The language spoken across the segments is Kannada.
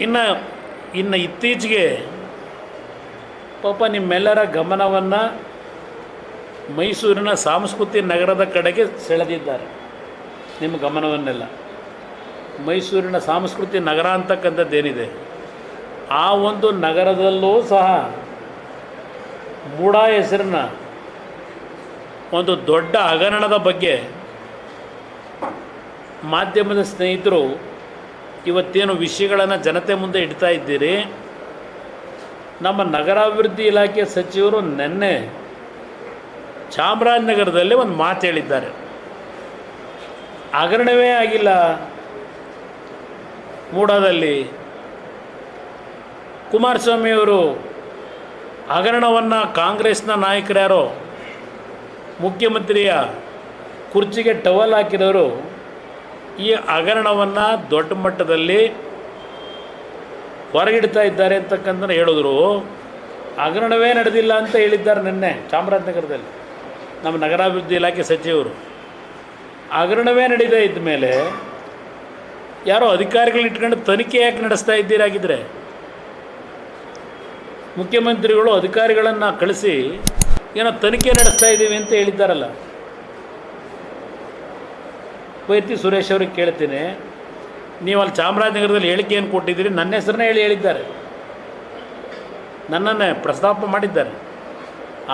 ಇನ್ನು ಇನ್ನು ಇತ್ತೀಚೆಗೆ ಪಾಪ ನಿಮ್ಮೆಲ್ಲರ ಗಮನವನ್ನು ಮೈಸೂರಿನ ಸಾಂಸ್ಕೃತಿಕ ನಗರದ ಕಡೆಗೆ ಸೆಳೆದಿದ್ದಾರೆ. ನಿಮ್ಮ ಗಮನವನ್ನೆಲ್ಲ. ಮೈಸೂರಿನ ಸಾಂಸ್ಕೃತಿಕ ನಗರ ಅಂತಕ್ಕಂಥದ್ದೇನಿದೆ ಆ ಒಂದು ನಗರದಲ್ಲೂ ಸಹ ಮೂಡ ಹೆಸರಿನ ಒಂದು ದೊಡ್ಡ ಹಗರಣದ ಬಗ್ಗೆ ಮಾಧ್ಯಮದ ಸ್ನೇಹಿತರು ಇವತ್ತೇನು ವಿಷಯಗಳನ್ನು ಜನತೆ ಮುಂದೆ ಇಡ್ತಾ ಇದ್ದೀರಿ? ನಮ್ಮ ನಗರಾಭಿವೃದ್ಧಿ ಇಲಾಖೆ ಸಚಿವರು ನಿನ್ನೆ ಚಾಮರಾಜನಗರದಲ್ಲಿ ಒಂದು ಮಾತು ಹೇಳಿದ್ದಾರೆ. ಹಗರಣವೇ ಆಗಿಲ್ಲ. ಮೂಡಾದಲ್ಲಿ ಕುಮಾರಸ್ವಾಮಿಯವರು ಹಗರಣವನ್ನು ಕಾಂಗ್ರೆಸ್ನ ನಾಯಕರ್ಯಾರೋ ಮುಖ್ಯಮಂತ್ರಿಯ ಕುರ್ಚಿಗೆ ಟವಲ್ ಹಾಕಿದವರು ಈ ಹಗರಣವನ್ನು ದೊಡ್ಡ ಮಟ್ಟದಲ್ಲಿ ಹೊರಗಿಡ್ತಾ ಇದ್ದಾರೆ ಅಂತಕ್ಕಂಥ ಹೇಳಿದ್ರು. ಹಗರಣವೇ ನಡೆದಿಲ್ಲ ಅಂತ ಹೇಳಿದ್ದಾರೆ ನಿನ್ನೆ ಚಾಮರಾಜನಗರದಲ್ಲಿ ನಮ್ಮ ನಗರಾಭಿವೃದ್ಧಿ ಇಲಾಖೆ ಸಚಿವರು. ಹಗರಣವೇ ನಡೀತಾ ಇದ್ದ ಮೇಲೆ ಯಾರೋ ಅಧಿಕಾರಿಗಳು ಇಟ್ಕೊಂಡು ತನಿಖೆ ಯಾಕೆ ನಡೆಸ್ತಾ ಇದ್ದೀರಾಗಿದ್ದರೆ ಮುಖ್ಯಮಂತ್ರಿಗಳು ಅಧಿಕಾರಿಗಳನ್ನು ಕಳಿಸಿ ಏನೋ ತನಿಖೆ ನಡೆಸ್ತಾ ಇದ್ದೀವಿ ಅಂತ ಹೇಳಿದ್ದಾರಲ್ಲ. ವೈತಿ ಸುರೇಶ್ ಅವ್ರಿಗೆ ಕೇಳ್ತೀನಿ. ನೀವು ಅಲ್ಲಿ ಚಾಮರಾಜನಗರದಲ್ಲಿ ಏನು ಕೊಟ್ಟಿದ್ದೀರಿ. ನನ್ನ ಹೆಸರನ್ನೇ ಹೇಳಿ ಹೇಳಿದ್ದಾರೆ. ನನ್ನನ್ನೇ ಪ್ರಸ್ತಾಪ ಮಾಡಿದ್ದಾರೆ.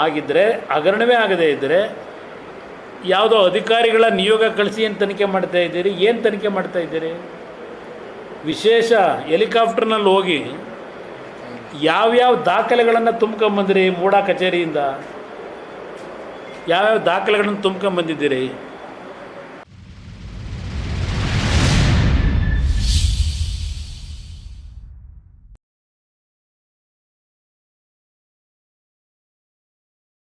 ಆಗಿದ್ದರೆ ಹಗರಣವೇ ಆಗದೇ ಇದ್ದರೆ ಯಾವುದೋ ಅಧಿಕಾರಿಗಳ ನಿಯೋಗ ಕಳಿಸಿ ಏನು ತನಿಖೆ ಮಾಡ್ತಾ ಇದ್ದೀರಿ? ಏನು ತನಿಖೆ ಮಾಡ್ತಾ ಇದ್ದೀರಿ? ವಿಶೇಷ ಹೆಲಿಕಾಪ್ಟರ್ನಲ್ಲಿ ಹೋಗಿ ಯಾವ್ಯಾವ ದಾಖಲೆಗಳನ್ನು ತುಂಬ್ಕೊಂಬಂದಿರಿ ಮೂಡಾ ಕಚೇರಿಯಿಂದ? ಯಾವ್ಯಾವ ದಾಖಲೆಗಳನ್ನು ತುಂಬ್ಕೊಂಬಂದಿದ್ದೀರಿ?